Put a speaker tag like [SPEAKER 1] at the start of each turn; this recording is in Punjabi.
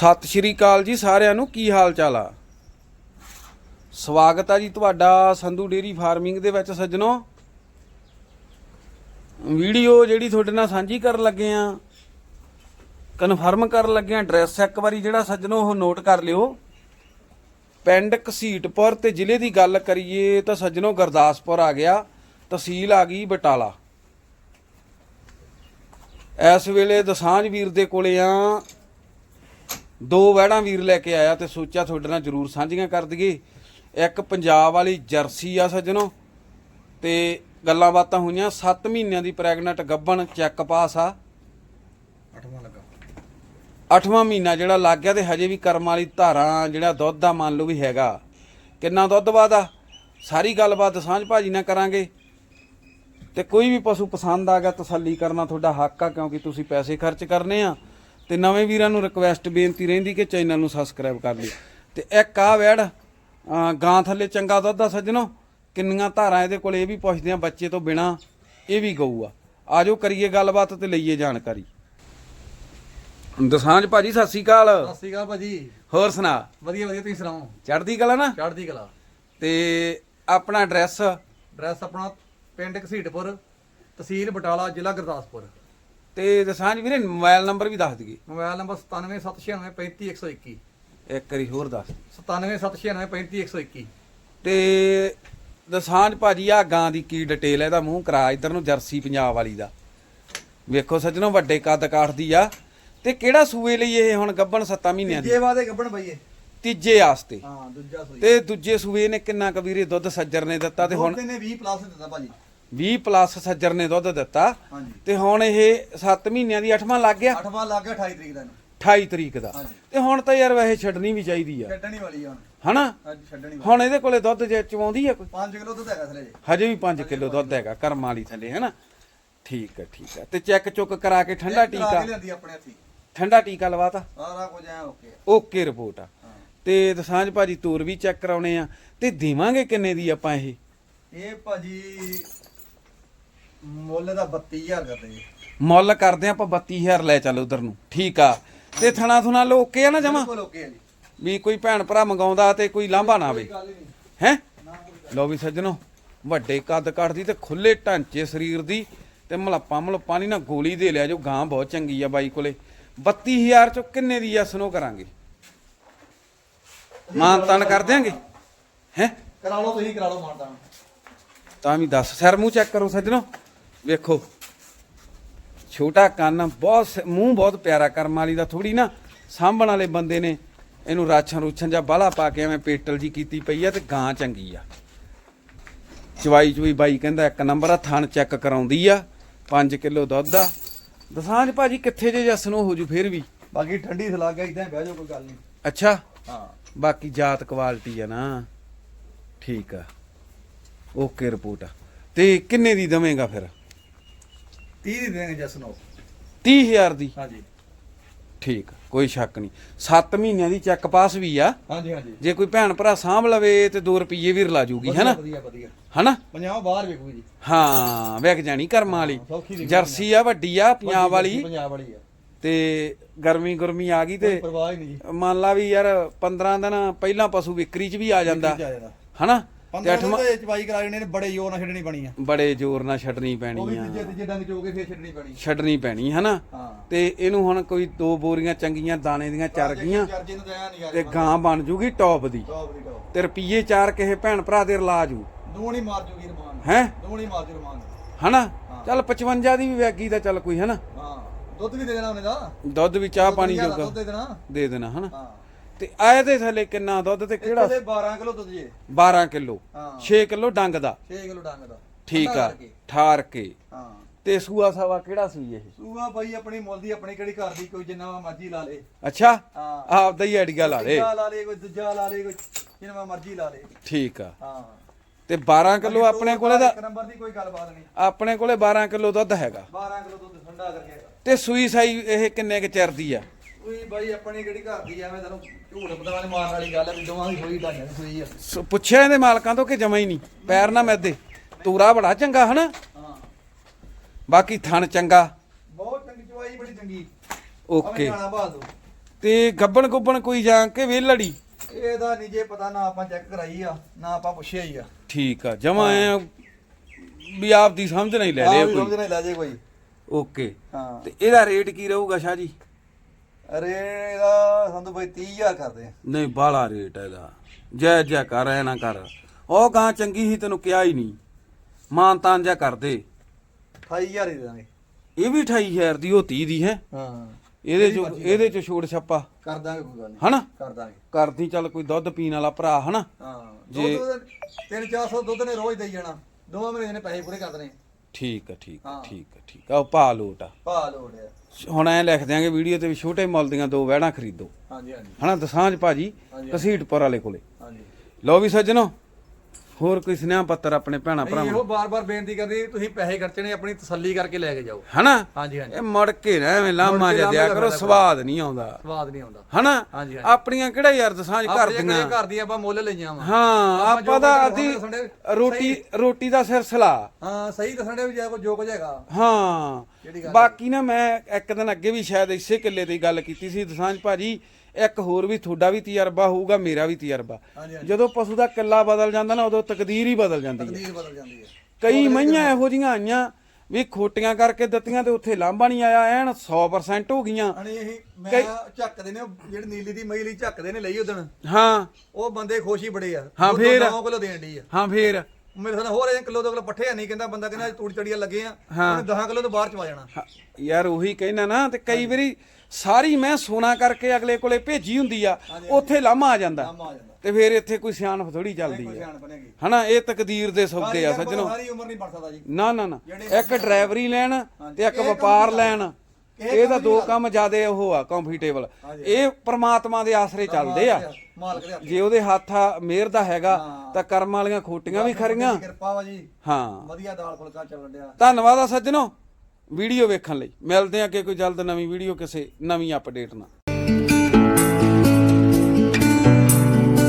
[SPEAKER 1] ਸਤਿ ਸ਼੍ਰੀ ਅਕਾਲ ਜੀ ਸਾਰਿਆਂ ਨੂੰ, ਕੀ ਹਾਲ ਚਾਲ ਆ? ਸਵਾਗਤ ਆ ਜੀ ਤੁਹਾਡਾ ਸੰਧੂ ਡੇਰੀ ਫਾਰਮਿੰਗ ਦੇ ਵਿੱਚ ਸੱਜਣੋ। ਵੀਡੀਓ ਜਿਹੜੀ ਤੁਹਾਡੇ ਨਾਲ ਸਾਂਝੀ ਕਰਨ ਲੱਗੇ ਆ ਕਨਫਰਮ ਕਰਨ ਲੱਗੇ ਆ ਐਡਰੈਸ ਇੱਕ ਵਾਰੀ ਜਿਹੜਾ ਸੱਜਣੋ ਉਹ ਨੋਟ ਕਰ ਲਿਓ। ਪਿੰਡ ਘਸੀਟਪੁਰ ਤੇ ਜ਼ਿਲ੍ਹੇ ਦੀ ਗੱਲ ਕਰੀਏ ਤਾਂ ਸੱਜਣੋ ਗੁਰਦਾਸਪੁਰ ਆ ਗਿਆ, ਤਹਿਸੀਲ ਆ ਗਈ ਬਟਾਲਾ। ਇਸ ਵੇਲੇ ਦਸਾਂਝ ਵੀਰ ਦੇ ਕੋਲੇ ਆ ਦੋ ਵਹਿੜਾਂ ਵੀਰ ਲੈ ਕੇ ਆਇਆ ਤੇ ਸੋਚਿਆ ਤੁਹਾਡੇ ਨਾਲ ਜ਼ਰੂਰ ਸਾਂਝੀਆਂ ਕਰ ਦਈਏ। ਇੱਕ ਪੰਜਾਬ ਵਾਲੀ ਜਰਸੀ ਆ ਸੱਜਣੋ ਤੇ ਗੱਲਾਂ ਬਾਤਾਂ ਹੋਈਆਂ 7 ਮਹੀਨਿਆਂ ਦੀ ਪ੍ਰੈਗਨੈਂਟ ਗੱਭਣ ਚੈੱਕ ਪਾਸ ਆ।
[SPEAKER 2] ਅੱਠਵਾਂ ਲੱਗਾ।
[SPEAKER 1] 8ਵਾਂ ਮਹੀਨਾ ਜਿਹੜਾ ਲੱਗ ਗਿਆ ਤੇ ਹਜੇ ਵੀ ਕਰਮ ਵਾਲੀ ਧਾਰਾਂ ਜਿਹੜਾ ਦੁੱਧ ਦਾ ਮੰਨ ਲਓ ਵੀ ਹੈਗਾ। ਕਿੰਨਾ ਦੁੱਧ ਵਾਦਾ? ਸਾਰੀ ਗੱਲਬਾਤ ਸਾਂਝ ਭਾਜੀ ਨਾਲ ਕਰਾਂਗੇ। ਤੇ ਕੋਈ ਵੀ ਪਸ਼ੂ ਪਸੰਦ ਆ ਗਿਆ ਤਸੱਲੀ ਕਰਨਾ ਤੁਹਾਡਾ ਹੱਕ ਆ ਕਿਉਂਕਿ ਤੁਸੀਂ ਪੈਸੇ ਖਰਚ ਕਰਨੇ ਆ। ਤੇ ਨਵੇਂ ਵੀਰਾਂ ਨੂੰ ਰਿਕਵੈਸਟ ਬੇਨਤੀ ਰਹਿੰਦੀ ਕਿ ਚੈਨਲ ਨੂੰ ਸਬਸਕ੍ਰਾਈਬ ਕਰ ਲਿਓ। ਤੇ ਇੱਕ ਆ ਵੈੜ ਗਾਂ ਥੱਲੇ ਚੰਗਾ ਦੁੱਧ ਆ ਸੱਜਣੋ ਕਿੰਨੀਆਂ ਧਾਰਾਂ ਇਹਦੇ ਕੋਲ ਇਹ ਵੀ ਪੁੱਛਦੇ ਆ ਬੱਚੇ ਤੋਂ ਬਿਨਾ ਇਹ ਵੀ ਗਊ ਆ ਆਜੋ ਕਰੀਏ ਗੱਲਬਾਤ ਤੇ ਲਈਏ ਜਾਣਕਾਰੀ। ਦਸਾਂਝ ਭਾਜੀ ਸਤਿ ਸ਼੍ਰੀ ਅਕਾਲ।
[SPEAKER 2] ਸਤਿ ਸ਼੍ਰੀ ਅਕਾਲ ਭਾਜੀ।
[SPEAKER 1] ਹੋਰ ਸੁਣਾ।
[SPEAKER 2] ਵਧੀਆ ਵਧੀਆ ਤੁਸੀਂ ਸੁਣਾਓ?
[SPEAKER 1] ਚੜ੍ਹਦੀ ਕਲਾ ਨਾ?
[SPEAKER 2] ਚੜ੍ਹਦੀ ਕਲਾ।
[SPEAKER 1] ਤੇ ਆਪਣਾ ਐਡਰੈਸ
[SPEAKER 2] ਐਡਰੈਸ ਆਪਣਾ ਪਿੰਡ ਘਸੀਟਪੁਰ ਤਹਿਸੀਲ ਬਟਾਲਾ ਜ਼ਿਲ੍ਹਾ ਗੁਰਦਾਸਪੁਰ।
[SPEAKER 1] ਤੇ ਦਸਾਂਝ ਵੀਰੇ ਮੋਬਾਈਲ ਨੰਬਰ ਵੀ ਦੱਸ ਦਈਏ।
[SPEAKER 2] ਮੋਬਾਈਲ ਨੰਬਰ 9776935121
[SPEAKER 1] ਇੱਕ ਵਾਰੀ ਹੋਰ ਦੱਸ
[SPEAKER 2] 9776935121
[SPEAKER 1] ਤੇ ਦਸਾਂਝ ਭਾਜੀ ਆ ਗਾਂ ਦੀ ਕੀ ਡਿਟੇਲ ਹੈ ਇਹਦਾ ਮੂੰਹ ਕਰਾ ਇਧਰ ਨੂੰ ਜਰਸੀ ਪੰਜਾਬ ਵਾਲੀ ਦਾ। ਵੇਖੋ ਸੱਜਣੋ ਵੱਡੇ ਕੱਦ ਕਾਠ ਦੀ ਆ। ਤੇ ਕਿਹੜਾ ਸੂਏ ਲਈ ਇਹ ਹੁਣ ਗੱਬਣ 7 ਮਹੀਨਿਆਂ ਦੀ?
[SPEAKER 2] ਜੇ ਵਾਦੇ ਗੱਬਣ ਬਈਏ।
[SPEAKER 1] ਤੀਜੇ ਆਸਤੇ
[SPEAKER 2] ਹਾਂ ਦੂਜਾ ਸੂਈ
[SPEAKER 1] ਤੇ ਦੂਜੇ ਸੂਏ ਨੇ ਕਿੰਨਾ ਕਬੀਰੇ ਦੁੱਧ ਸੱਜਰ ਨੇ ਦਿੱਤਾ ਤੇ ਹੁਣ
[SPEAKER 2] ਨੇ 20 ਪਲੱਸ ਦਿੱਤਾ ਭਾਜੀ।
[SPEAKER 1] 20 ਪਲੱਸ ਸੱਜਰ ਨੇ ਦੁੱਧ ਦਿੱਤਾ
[SPEAKER 2] ਹਾਂਜੀ।
[SPEAKER 1] ਤੇ ਹੁਣ ਇਹ 7 ਮਹੀਨਿਆਂ ਦੀ 8ਵਾਂ ਲੱਗ ਗਿਆ।
[SPEAKER 2] ਅੱਠਵਾਂ ਲੱਗ ਗਿਆ 28 ਤਰੀਕ ਦਾ ਇਹਨੂੰ।
[SPEAKER 1] 28 ਤਰੀਕ ਦਾ।
[SPEAKER 2] ਹਾਂਜੀ।
[SPEAKER 1] ਤੇ ਹੁਣ ਤਾਂ ਯਾਰ ਵੈਸੇ ਛੱਡਣੀ ਵੀ ਚਾਹੀਦੀ ਆ।
[SPEAKER 2] ਛੱਡਣੀ ਵਾਲੀ ਆ ਹੁਣ।
[SPEAKER 1] ਹਨਾ?
[SPEAKER 2] ਅੱਜ ਛੱਡਣੀ ਵਾਲੀ।
[SPEAKER 1] ਹੁਣ ਇਹਦੇ ਕੋਲੇ ਦੁੱਧ ਜੇ ਚਵਾਉਂਦੀ ਆ ਕੋਈ?
[SPEAKER 2] 5 ਕਿਲੋ ਦੁੱਧ ਹੈਗਾ ਥਲੇ ਜੀ।
[SPEAKER 1] ਹਜੇ ਵੀ 5 ਕਿਲੋ ਦੁੱਧ ਹੈਗਾ ਕਰਮ ਵਾਲੀ ਥੱਲੇ ਹੈਨਾ? ਠੀਕ ਹੈ ਠੀਕ ਹੈ ਤੇ ਚੈੱਕ ਚੁੱਕ ਕਰਾ ਕੇ ਠੰਡਾ
[SPEAKER 2] ਇਹ ਕਰਾ
[SPEAKER 1] ਟੀਕਾ।
[SPEAKER 2] ਕੇ ਲਿਆਂਦੀ ਆਪਣੇ ਹੱਥੀ।
[SPEAKER 1] ਠੰਡਾ ਟੀਕਾ ਲਵਾਤਾ?
[SPEAKER 2] ਸਾਰਾ ਕੁਝ ਐ ਓਕੇ
[SPEAKER 1] ਓਕੇ ਰਿਪੋਰਟ ਆ।
[SPEAKER 2] ਹਾਂ।
[SPEAKER 1] ਤੇ ਦਸਾਂਝ ਭਾਜੀ ਤੂਰ ਵੀ ਚੈੱਕ ਕਰਾਉਣੇ ਆ। ਤੇ ਦੇਵਾਂਗੇ ਕਿੰਨੇ ਦੀ ਆਪਾਂ ਇਹ?
[SPEAKER 2] ਇਹ ਭਾਜੀ ਮੁੱਲ ਦਾ 32000 ਕਰਦੇ
[SPEAKER 1] ਮੁੱਲ ਕਰਦੇ ਆਪਾਂ 32000 ਲੈ ਚੱਲ ਉਧਰ ਨੂੰ। ਠੀਕ ਆ। ਤੇ ਥਣਾ ਥੁਣਾ ਲੋਕੇ ਆ ਨਾ ਜਮਾ?
[SPEAKER 2] ਬਿਲਕੁਲ ਓਕੇ ਆ ਜੀ।
[SPEAKER 1] ਵੀ ਕੋਈ ਭੈਣ ਭਰਾ ਮੰਗਾਉਂਦਾ ਤੇ ਕੋਈ ਲਾਂਭਾ ਨਾ ਆਵੇ।
[SPEAKER 2] ਗੱਲ ਹੀ ਨਹੀਂ।
[SPEAKER 1] ਹੈ?
[SPEAKER 2] ਨਾ ਕੋਈ
[SPEAKER 1] ਲੋ ਵੀ ਸੱਜਣੋ ਵੱਡੇ ਕੱਦ ਕੱਟਦੀ ਤੇ ਖੁੱਲੇ ਢਾਂਚੇ ਸਰੀਰ ਦੀ ਤੇ ਮਲੱਪਾ ਮਲੱਪਾ ਨਹੀਂ ਨਾ ਗੋਲੀ ਦੇ ਲਿਆ ਜੋ ਗਾਂ ਬਹੁਤ ਚੰਗੀ ਆ ਬਾਈ ਕੋਲੇ। 32000 ਚੋਂ ਕਿੰਨੇ ਦੀ ਆ ਸੁਨੋ ਕਰਾਂਗੇ। ਮਾਨ ਤਨ ਕਰ ਦਿਆਂਗੇ? ਹੈ?
[SPEAKER 2] ਕਰਾ ਲਓ ਤੁਸੀਂ ਕਰਾ ਲਓ ਮਾਰਦਾ
[SPEAKER 1] ਤਾਂ ਵੀ ਦੱਸ ਸਿਰ ਮੂੰਹ ਚੈੱਕ ਕਰੋ ਸੱਜਣੋ। ਵੇਖੋ ਛੋਟਾ ਕੰਨ ਬਹੁਤ ਮੂੰਹ ਬਹੁਤ ਪਿਆਰਾ ਕਰਮ ਵਾਲੀ ਦਾ ਥੋੜੀ ਨਾ ਸਾਂਭਣ ਵਾਲੇ ਬੰਦੇ ਨੇ ਇਹਨੂੰ ਰਾਛਾਂ ਰੂਛਾਂ ਜਾਂ ਬਾਲਾ ਪਾ ਕੇ ਐਵੇਂ ਪੇਟਲ ਜੀ ਕੀਤੀ ਪਈ ਆ ਤੇ ਗਾਂ ਚੰਗੀ ਆ। ਚਵਾਈ ਚੁਈ ਬਾਈ ਕਹਿੰਦਾ ਇੱਕ ਨੰਬਰ ਆ ਥਣ ਚੈੱਕ ਕਰਾਉਂਦੀ ਆ 5 ਕਿਲੋ ਦੁੱਧ ਆ। ਦਸਾਂਜ ਭਾਜੀ ਕਿੱਥੇ ਜੇ ਜਸ ਨੂੰ ਹੋ ਜੂ ਫੇਰ ਵੀ।
[SPEAKER 2] ਬਾਕੀ ਠੰਡੀ ਸਲਾਹ ਗਿਆ ਇਦਾਂ ਬਹਿ ਜਾਓ ਕੋਈ ਗੱਲ ਨਹੀਂ
[SPEAKER 1] ਅੱਛਾ?
[SPEAKER 2] ਹਾਂ।
[SPEAKER 1] ਬਾਕੀ ਜਾਤ ਕੁਆਲਿਟੀ ਆ ਨਾ। ਠੀਕ ਆ। ਓਕੇ ਰਿਪੋਰਟ ਆ। ਤੇ ਕਿੰਨੇ ਦੀ ਦਵੇਂਗਾ ਫਿਰ?
[SPEAKER 2] 30 ਦੀ ਦੇਣਗੇ ਜਸ ਨੂੰ
[SPEAKER 1] 30000 ਦੀ?
[SPEAKER 2] ਹਾਂਜੀ।
[SPEAKER 1] ਠੀਕ ਕੋਈ ਸ਼ੱਕ ਨਹੀਂ। 7 ਮਹੀਨਿਆਂ ਦੀ ਚੈੱਕ ਪਾਸ ਵੀ ਆ।
[SPEAKER 2] ਹਾਂਜੀ ਹਾਂਜੀ।
[SPEAKER 1] ਜੇ ਕੋਈ ਭੈਣ ਭਰਾ ਸਾਂਭ ਲਵੇ ਤੇ 2 ਰੁਪਏ ਵੀ ਰਲਾ ਜੂਗੀ ਹੈਨਾ?
[SPEAKER 2] ਵਧੀਆ ਵਧੀਆ।
[SPEAKER 1] ਹੈਨਾ?
[SPEAKER 2] ਪੰਜਾਬ ਬਾਹਰ ਵੇਖੋ ਜੀ।
[SPEAKER 1] ਹਾਂ ਵਿਕ ਜਾਣੀ ਕਰਮਾਂ ਵਾਲੀ। ਜਰਸੀ ਆ ਵੱਡੀ ਆ ਪੰਜਾਬ ਵਾਲੀ।
[SPEAKER 2] ਪੰਜਾਬ ਵਾਲੀ ਆ।
[SPEAKER 1] ਤੇ ਗਰਮੀ ਗੁਰਮੀ ਆ ਗਈ ਤੇ ਮੰਨ ਲਾ ਵੀ ਯਾਰ 15 ਦਿਨ ਪਹਿਲਾਂ ਪਸ਼ੂ ਵਿਕਰੀ 'ਚ ਵੀ ਆ ਜਾਂਦਾ। ਹਨਾ? ਤੇ
[SPEAKER 2] 15
[SPEAKER 1] ਅੱਠਵਾਂ
[SPEAKER 2] ਦਿਨ ਤੇ ਚਵਾਈ ਕਰਾ ਲੈਣੇ ਨੇ ਬੜੇ ਜ਼ੋਰ ਨਾਲ ਛੱਡਣੀ ਬਣੀ ਆ।
[SPEAKER 1] ਬੜੇ ਜ਼ੋਰ ਨਾਲ ਛੱਡਣੀ
[SPEAKER 2] ਉਹ
[SPEAKER 1] ਪੈਣੀ
[SPEAKER 2] ਵੀ
[SPEAKER 1] ਆ
[SPEAKER 2] ਤੀਜੇ ਤੀਜੇ ਡੰਗ ਚੋਕੇ ਫੇਰ ਛੱਡਣੀ ਪੈਣੀ
[SPEAKER 1] ਛੱਡਣੀ ਪੈਣੀ ਹਨਾ?
[SPEAKER 2] ਹਾਂ।
[SPEAKER 1] ਤੇ ਇਹਨੂੰ ਹੁਣ ਕੋਈ ਦੋ ਬੋਰੀਆਂ ਚੰਗੀਆਂ ਦਾਣੇ ਦੀਆਂ ਚਰ ਗਈਆਂ
[SPEAKER 2] ਚਰਜੇ ਨੂੰ ਦਇਆ ਨਹੀਂ
[SPEAKER 1] ਤੇ ਗਾਂ ਬਣ ਜੂਗੀ ਟੌਪ ਦੀ।
[SPEAKER 2] ਟੌਪ ਦੀ ਟੌਪ
[SPEAKER 1] ਤੇ ਰੁਪਈਏ ਚਾਰ ਕਿਸੇ ਭੈਣ ਭਰਾ ਦੇ ਰਲਾ ਜੂ।
[SPEAKER 2] ਦੂਣੀ ਮਾਰ ਜੂਗੀ ਰਮਾਨ
[SPEAKER 1] ਹੈ?
[SPEAKER 2] ਦੂਣੀ ਮਾਰ ਜੂ ਰਮਾਨ
[SPEAKER 1] ਹਨਾ? ਚੱਲ 55 ਦੀ ਵੀ ਵੈਗੀ ਦਾ ਚੱਲ ਕੋਈ ਹਨਾ?
[SPEAKER 2] ਹਾਂ। ਦੁੱਧ ਵੀ ਦੇ ਦੇਣਾ ਉਹਨੇ ਦਾ।
[SPEAKER 1] ਦੁੱਧ ਵੀ ਚਾਹ ਪਾਣੀ
[SPEAKER 2] ਦੁੱਧ
[SPEAKER 1] ਜੋਗਾ।
[SPEAKER 2] ਦੇ ਦੇਣਾ।
[SPEAKER 1] ਦੇ ਦੇਣਾ ਹਨਾ?
[SPEAKER 2] ਹਾਂ।
[SPEAKER 1] ਤੇ ਆਏ ਦੇ ਥੱਲੇ ਕਿੰਨਾ ਦੁੱਧ ਤੇ
[SPEAKER 2] ਕਿਹੜਾ?
[SPEAKER 1] ਕਿਹੜਾ
[SPEAKER 2] 12 ਕਿਲੋ ਦੁੱਧ ਜੇ।
[SPEAKER 1] 12 ਕਿਲੋ।
[SPEAKER 2] ਹਾਂ।
[SPEAKER 1] 6 ਕਿਲੋ ਡੰਗ ਦਾ।
[SPEAKER 2] 6 ਕਿਲੋ ਡੰਗ ਦਾ।
[SPEAKER 1] ਠੀਕ ਆ। ਠਾਰ ਕੇ।
[SPEAKER 2] ਹਾਂ।
[SPEAKER 1] ਤੇ ਸੂਆ ਸਾਵਾ ਕਿਹੜਾ ਸੀ ਇਹ?
[SPEAKER 2] ਸੂਆ ਬਾਈ ਆਪਣੀ ਮੁੱਲ ਦੀ ਆਪਣੀ ਕਿਹੜੀ ਘਰ ਦੀ ਕੋਈ ਜਿੰਨਾ ਮਰਜ਼ੀ ਲਾ ਲੇ।
[SPEAKER 1] ਅੱਛਾ?
[SPEAKER 2] ਹਾਂ।
[SPEAKER 1] ਆਪਦਾ ਹੀ ਆਈਡੀਆ ਲਾ ਲੇ।
[SPEAKER 2] ਲਾ ਲੇ ਕੋਈ ਦੂਜਾ ਲਾ ਲੇ ਕੋਈ ਜਿੰਨਾ ਮਰਜ਼ੀ ਲਾ ਲੇ।
[SPEAKER 1] ਠੀਕ ਆ।
[SPEAKER 2] ਹਾਂ।
[SPEAKER 1] ਤੇ 12 ਕਿਲੋ ਆਪਣੇ ਕੋਲੇ ਦਾ
[SPEAKER 2] ਨੰਬਰ ਦੀ ਕੋਈ ਗੱਲਬਾਤ ਨਹੀਂ।
[SPEAKER 1] ਆਪਣੇ ਕੋਲੇ 12 ਕਿਲੋ ਦੁੱਧ ਹੈਗਾ।
[SPEAKER 2] 12 ਕਿਲੋ ਦੁੱਧ ਠੰਡਾ ਕਰਕੇ।
[SPEAKER 1] ਤੇ ਸੂਈ ਸਾਈ ਇਹ ਕਿੰਨੇ ਕੁ ਚਿਰ ਦੀ ਆ?
[SPEAKER 2] ਕੋਈ ਬਾਈ ਆਪਣੀ ਕਿਹੜੀ ਘਰ ਦੀ ਐਵੇਂ ਤੈਨੂੰ ਝੂਠ ਬਦਲਾ ਨਹੀਂ ਮਾਰਨ ਵਾਲੀ ਗੱਲ ਹੈ ਵੀ ਦੋਵਾਂ ਦੀ ਹੋਈ ਢਾਂਜਾਂ ਦੀ ਸੂਈ ਆ।
[SPEAKER 1] ਸ- ਪੁੱਛਿਆ ਇਹਦੇ ਮਾਲਕਾਂ ਤੋਂ ਕਿ ਜਮਾ ਹੀ ਨਹੀਂ। ਪੈਰ ਨਾ ਮੈਦੇ ਤੂਰਾ ਬੜਾ ਚੰਗਾ ਹਨਾ?
[SPEAKER 2] ਹਾਂ।
[SPEAKER 1] ਬਾਕੀ ਥਣ ਚੰਗਾ।
[SPEAKER 2] ਬਹੁਤ ਚੰਗੀ ਚਵਾਈ ਬੜੀ ਚੰਗੀ।
[SPEAKER 1] ਓਕੇ। ਤੇ ਗੱਬਣ ਗੁੱਬਣ ਕੋਈ ਜਾਂ ਕੇ ਵੇਲੜੀ?
[SPEAKER 2] ਇਹਦਾ ਨਹੀਂ ਜੇ ਪਤਾ ਨਾ ਆਪਾਂ ਚੈੱਕ ਕਰਾਈ ਆ ਨਾ ਆਪਾਂ ਪੁੱਛਿਆ ਹੀ ਆ।
[SPEAKER 1] ਠੀਕ ਆ ਜਮਾ ਐ ਵੀ ਆਪ ਦੀ ਸਮਝ ਨਹੀਂ ਲੈ ਲਿਆ ਕੋਈ।
[SPEAKER 2] ਸਮਝ ਨਹੀਂ ਲੈ ਜੇ ਕੋਈ।
[SPEAKER 1] ਓਕੇ।
[SPEAKER 2] ਹਾਂ।
[SPEAKER 1] ਤੇ ਇਹਦਾ ਰੇਟ ਕੀ ਰਹੂਗਾ ਸ਼ਾਹ ਜੀ?
[SPEAKER 2] ਅਰੇ ਇਹਦਾ ਸਾਨੂੰ ਬਈ 30000 ਕਰਦੇ ਆ
[SPEAKER 1] ਨਹੀਂ ਬਾਲਾ ਰੇਟ ਹੈ ਇਹਦਾ। ਜੈ ਜੈ ਕਰ ਐ ਨਾ ਕਰ। ਉਹ ਗਾਂ ਚੰਗੀ ਸੀ ਤੈਨੂੰ ਕਿਹਾ ਹੀ ਨਹੀਂ। ਮਾਨ ਤਾਨ ਜਾ ਕਰਦੇ
[SPEAKER 2] 28000 ਹੀ ਦੇ ਦਾਂਗੇ।
[SPEAKER 1] ਇਹ ਵੀ 28000 ਦੀ ਉਹ 30 ਦੀ ਹੈ।
[SPEAKER 2] ਹਾਂ।
[SPEAKER 1] ਇਹਦੇ ਚ ਇਹਦੇ ਚ ਛੋੜ ਛੱਪਾ।
[SPEAKER 2] ਕਰ ਦਾਂਗੇ ਕੋਈ ਗੱਲ ਨਹੀਂ।
[SPEAKER 1] ਹਨਾ?
[SPEAKER 2] ਕਰ ਦਾਂਗੇ।
[SPEAKER 1] ਕਰਦੀ ਚੱਲ ਕੋਈ ਦੁੱਧ ਪੀਣ ਵਾਲਾ ਭਰਾ ਹਨਾ?
[SPEAKER 2] ਹਾਂ।
[SPEAKER 1] ਜੇ-
[SPEAKER 2] ਦੁੱਧ 3-400 ਦੁੱਧ ਨੇ ਰੋਜ਼ ਦੇਈ ਜਾਣਾ। ਦੋਵਾਂ ਮਹੀਨੇ ਨੇ ਪੈਸੇ ਪੂਰੇ ਕਰ ਦੇਣੇ
[SPEAKER 1] ਠੀਕ ਆ ਠੀਕ ਆ
[SPEAKER 2] ਹਾਂ।
[SPEAKER 1] ਠੀਕ ਆ ਠੀਕ ਆ। ਉਹ ਭਾ ਲੋਟ ਆ।
[SPEAKER 2] ਭਾ ਲੋੜਿਆ
[SPEAKER 1] ਹੁਣ ਐ ਲਿਖ ਦਿਆਂਗੇ ਵੀਡੀਓ ਤੇ ਵੀ ਛੋਟੇ ਮੁੱਲ ਦੀਆਂ ਦੋ ਵਹਿੜਾਂ ਖਰੀਦੋ।
[SPEAKER 2] ਹਾਂਜੀ ਹਾਂਜੀ।
[SPEAKER 1] ਹਨਾ ਦਸਾਂਝ ਭਾਜੀ। ਕਸੀਟਪੁਰ ਵਾਲੇ ਕੋਲੇ।
[SPEAKER 2] ਹਾਂਜੀ।
[SPEAKER 1] ਲਓ ਵੀ ਸੱਜਣੋ ਹੋਰ ਕੋਈ ਸੁਨੇਹਾ ਪੱਤਰ ਆਪਣੇ ਭੈਣਾ
[SPEAKER 2] ਅਸੀਂ
[SPEAKER 1] ਭਰਾਵਾਂ
[SPEAKER 2] ਇਹੋ ਬਾਰ-ਬਾਰ ਬੇਨਤੀ ਕਰਦੇ ਤੁਸੀਂ ਪੈਸੇ ਖਰਚਣੇ ਆਪਣੀ ਤਸੱਲੀ ਕਰਕੇ ਲੈ ਕੇ ਜਾਓ।
[SPEAKER 1] ਹਨਾ?
[SPEAKER 2] ਹਾਂਜੀ ਹਾਂਜੀ।
[SPEAKER 1] ਇਹ ਮੁੜ ਕੇ ਨਾ ਐਵੇਂ ਲਾਮਾ ਜਿਹਾ ਦਿਆ ਕਰੋ ਸਵਾਦ ਨਹੀਂ ਆਉਂਦਾ।
[SPEAKER 2] ਸਵਾਦ ਨਹੀਂ ਆਉਂਦਾ।
[SPEAKER 1] ਹਨਾ?
[SPEAKER 2] ਹਾਂਜੀ, ਹਾਂਜੀ।
[SPEAKER 1] ਆਪਣੀਆਂ ਕਿਹੜਾ ਯਾਰ ਦਸਾਂਝ ਘਰ
[SPEAKER 2] ਆਪਣੇ
[SPEAKER 1] ਦੀਆਂ
[SPEAKER 2] ਘਰ ਦੀਆਂ ਆਪਾਂ ਮੁੱਲ ਲਈਆਂ ਵਾ।
[SPEAKER 1] ਹਾਂ
[SPEAKER 2] ਆਪਾਂ
[SPEAKER 1] ਦਾ
[SPEAKER 2] ਸਾਡੇ
[SPEAKER 1] ਰੋਟੀ ਰੋਟੀ ਦਾ ਸਿਰਸਲਾ।
[SPEAKER 2] ਹਾਂ ਸਹੀ ਦੱਸਣ ਵੀ ਜੇ ਕੁਝ ਹੈਗਾ।
[SPEAKER 1] ਹਾਂ? ਬਾਕੀ ਨਾ ਮੈਂ ਇੱਕ ਦਿਨ ਅੱਗੇ ਵੀ ਸ਼ਾਇਦ ਇਸੇ ਕਿੱਲੇ ਦੀ ਗੱਲ ਕੀਤੀ ਸੀ ਦਸਾਂਝ ਭਾਜੀ ਇੱਕ ਹੋਰ ਵੀ ਤੁਹਾਡਾ ਵੀ ਤਜਰਬਾ ਹੋਊਗਾ ਮੇਰਾ ਵੀ ਤਜਰਬਾ।
[SPEAKER 2] ਹਾਂਜੀ ਹਾਂਜੀ।
[SPEAKER 1] ਜਦੋਂ ਪਸ਼ੂ ਦਾ ਕਿੱਲਾ ਬਦਲ ਜਾਂਦਾ ਨਾ ਉਦੋਂ ਤਕਦੀਰ ਹੀ ਬਦਲ ਜਾਂਦੀ ਹੈ।
[SPEAKER 2] ਤਕਦੀਰ ਬਦਲ ਜਾਂਦੀ ਹੈ।
[SPEAKER 1] ਕਈ ਮਈਆਂ ਇਹੋ ਜੀਆਂ ਆਈਆਂ ਵੀ ਖੋਟੀਆਂ ਕਰਕੇ ਦਿੱਤੀਆਂ ਤੇ ਉੱਥੇ ਲਾਂਭਾ ਨਹੀਂ ਆਇਆ ਐਨ 100% ਹੋ ਗਈਆਂ।
[SPEAKER 2] ਅਣੀ ਇਹ ਮੈਂ ਝੱਕਦੇ ਨੇ ਉਹ ਜਿਹੜੀ ਨੀਲੀ ਦੀ ਮਈ ਲਈ ਝੱਕਦੇ ਨੇ ਲਈ ਉਦਣ
[SPEAKER 1] ਹਾਂ।
[SPEAKER 2] ਉਹ ਬੰਦੇ ਖੁਸ਼ ਹੀ ਬੜੇ ਆ।
[SPEAKER 1] ਹਾਂ, ਫੇਰ?
[SPEAKER 2] 9 ਕਿਲੋ ਦੇਣ ਦੀ ਆ।
[SPEAKER 1] ਹਾਂ ਫੇਰ।
[SPEAKER 2] ਮੇਰੇ ਸਾਹ ਹੋਰ 1 ਕਿਲੋ ਦੋ ਕਿਲੋ ਪੱਠੇ ਨਹੀਂ ਕਹਿੰਦਾ ਬੰਦਾ ਕਹਿੰਦਾ ਤੂੜੀ ਚੜੀਆਂ ਲੱਗੇ ਆ ਉਹਨੇ 10 ਕਿਲੋ ਤੋਂ ਬਾਹਰ ਚਵਾ ਜਾਣਾ।
[SPEAKER 1] ਹਾਂ, ਯਾਰ ਉਹੀ ਕਹਿਣਾ ਨਾ ਤੇ ਕਈ ਵਾਰੀ ਸਾਰੀ ਮੈਂ ਸੋਨਾ ਕਰਕੇ ਅਗਲੇ ਕੋਲੇ ਭੇਜੀ ਹੁੰਦੀ ਆ ਉੱਥੇ ਲਾਮਾ ਆ ਜਾਂਦਾ।
[SPEAKER 2] ਕੰਮ ਆ ਜਾਂਦਾ।
[SPEAKER 1] ਤੇ ਫੇਰ ਇੱਥੇ ਕੋਈ ਸਿਆਣਪ ਥੋੜੀ ਚੱਲਦੀ ਆ।
[SPEAKER 2] ਸਿਆਣ ਬਣੇਗੀ
[SPEAKER 1] ਹਨਾ ਇਹ ਤਕਦੀਰ ਦੇ ਸੌਦੇ ਆ ਸੱਜਣੋ।
[SPEAKER 2] ਸਾਰੀ ਉਮਰ ਨਹੀਂ ਬਣ ਸਕਦਾ ਜੀ।
[SPEAKER 1] ਨਾ ਨਾ ਨਾ। ਇੱਕ ਡਰਾਈਵਰੀ ਲੈਣ ਤੇ ਇੱਕ ਵਪਾਰ ਲੈਣ। ਇਹ ਤਾਂ ਦੋ ਕੰਮ ਜਿਆਦੇ ਉਹ ਆ ਕੰਫਰਟੇਬਲ ਇਹ ਪ੍ਰਮਾਤਮਾ ਦੇ ਆਸਰੇ ਚੱਲਦੇ ਆ।
[SPEAKER 2] ਮਾਲਕ ਦੇ ਹੱਥ
[SPEAKER 1] ਜੇ ਉਹਦੇ ਹੱਥ ਆ ਮਿਹਰ ਦਾ ਹੈਗਾ ਤਾਂ ਕਰਮ ਵਾਲੀਆਂ ਖੋਟੀਆਂ ਵੀ ਖਰੀਆਂ
[SPEAKER 2] ਦੀ ਕਿਰਪਾ ਵਾ ਜੀ।
[SPEAKER 1] ਹਾਂ।
[SPEAKER 2] ਵਧੀਆ ਦਾਲ ਫੁਲਕਾ ਚੱਲਣ ਡਿਆ।
[SPEAKER 1] ਧੰਨਵਾਦ ਆ ਸੱਜਣੋ। ਵੀਡੀਓ ਵੇਖਣ ਲਈ। ਮਿਲਦੇ ਆ ਕਿ ਕੋਈ ਜਲਦ ਨਵੀਂ ਵੀਡੀਓ ਕਿਸੇ ਨਵੀਂ ਅਪਡੇਟ ਨਾਲ।